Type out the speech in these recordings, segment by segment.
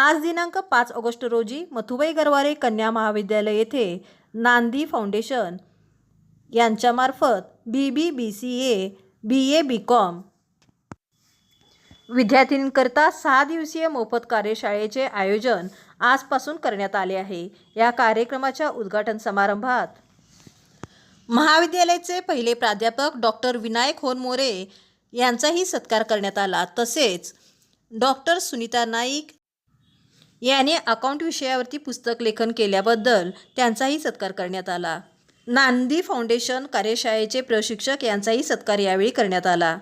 आज दिनांक पाच ऑगस्ट रोजी मथुबाई गरवारे कन्या महाविद्यालय येथे नांदी फाउंडेशन यांच्यामार्फत बी बी B C A B A B com विद्यार्थ्यांकरता सहा दिवसीय मोफत कार्यशाळेचे आयोजन आजपासून करण्यात आले आहे. या कार्यक्रमाच्या उद्घाटन समारंभात महाविद्यालयाचे पहिले प्राध्यापक डॉक्टर विनायक होनमोरे यांचाही सत्कार करण्यात आला. तसेच डॉक्टर सुनीता नाईक याने अकाउंट विषयावरती पुस्तक लेखन केल्याबद्दल त्यांचाही सत्कार करण्यात आला. नांदी फाउंडेशन कार्यशाळेचे प्रशिक्षक यांचाही सत्कार यावेळी करण्यात आला.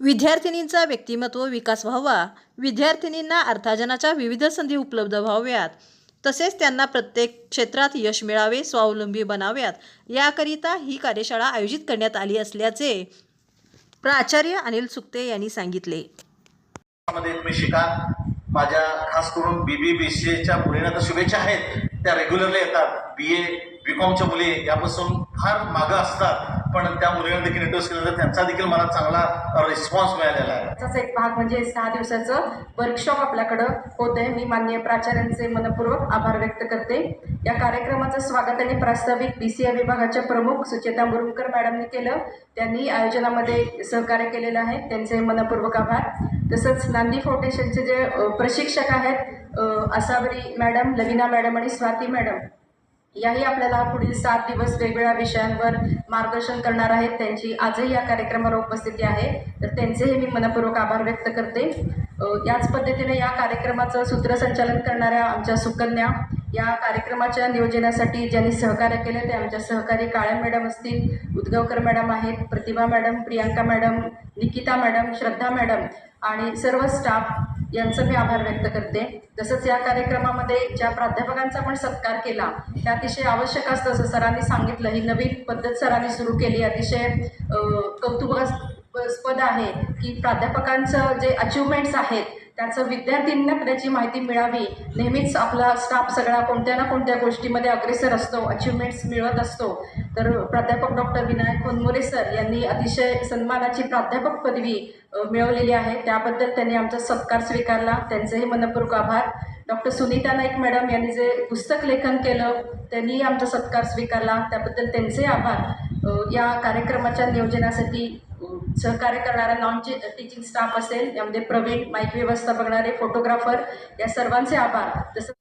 विद्यार्थिनींचा व्यक्तिमत्व विकास व्हावा विद्यार्थिनींना अर्थार्जनाच्या विविध संधी उपलब्ध व्हाव्यात तसेच त्यांना प्रत्येक क्षेत्रात यश मिळावे स्वावलंबी बनाव्यात याकरिता ही कार्यशाळा आयोजित करण्यात आली असल्याचे प्राचार्य अनिल सुक्ते यांनी सांगितले. शिका. माझ्या खास करून बी बी बी सी एच्या मुलींना तर शुभेच्छा आहेत. त्या रेग्युलरली येतात. बी ए बी कॉमच्या मुली यापासून फार मागं असतात. पण त्या मुलीने देखील इंट्रोड्यूस केला तर त्यांचा देखील मला चांगला रिस्पॉन्स मिळालेला आहे. त्याचाच एक भाग म्हणजे सहा दिवसाचं वर्कशॉप आपल्याकडं होत आहे मी माननीय प्राचार्यांचे मनपूर्वक आभार व्यक्त करते. या कार्यक्रमाचं स्वागत आणि प्रास्ताविक बी सी आय विभागाच्या प्रमुख सुचेता मुरुमकर मॅडमने केलं. त्यांनी आयोजनामध्ये सहकार्य केलेलं आहे. त्यांचे मनपूर्वक आभार. तसंच नांदी फाउंडेशनचे जे प्रशिक्षक आहेत असावरी आसावरी मॅडम लविना मॅडम आणि स्वाती मॅडम याही आपल्याला पुढील सात दिवस वेगवेगळ्या विषयांवर मार्गदर्शन करणार आहेत. त्यांची आजही या कार्यक्रमाला उपस्थिती आहे. तर त्यांचेही मी मनपूर्वक आभार व्यक्त करते. याच पद्धतीने या कार्यक्रमाचं सूत्रसंचालन करणाऱ्या आमच्या सुकन्या या कार्यक्रमाच्या नियोजनासाठी ज्यांनी सहकार्य केले ते आमच्या सहकारी काळ्या मॅडम असतील उद्गवकर मॅडम आहेत Pratibha madam Priyanka madam Nikita madam Shraddha madam आणि सर्व स्टाफ यांचं मी आभार व्यक्त करते. तसंच या कार्यक्रमामध्ये ज्या प्राध्यापकांचा आपण सत्कार केला ते अतिशय आवश्यक असतं असं सरांनी सांगितलं. ही नवीन पद्धत सरांनी सुरू केली. अतिशय कौतुक स्पद आहे की प्राध्यापकांचं जे अचिव्हमेंट्स आहेत त्याचं विद्यार्थ्यांना त्याची माहिती मिळावी. नेहमीच आपला स्टाफ सगळा कोणत्या ना कोणत्या गोष्टीमध्ये अग्रेसर असतो अचिव्हमेंट्स मिळवत असतो. तर प्राध्यापक डॉक्टर विनायक कोनमोरे सर यांनी अतिशय सन्मानाची प्राध्यापक पदवी मिळवलेली आहे. त्याबद्दल त्यांनी आमचा सत्कार स्वीकारला. त्यांचेही मनपूर्वक आभार. डॉक्टर सुनीता नाईक मॅडम यांनी जे पुस्तक लेखन केलं त्यांनीही आमचा सत्कार स्वीकारला. त्याबद्दल त्यांचे आभार. या कार्यक्रमाच्या नियोजनासाठी सहकार्य करणारा नॉन टीचिंग स्टाफ असेल यामध्ये प्रवीण माईक व्यवस्था बघणारे फोटोग्राफर या सर्वांचे आभार. तसं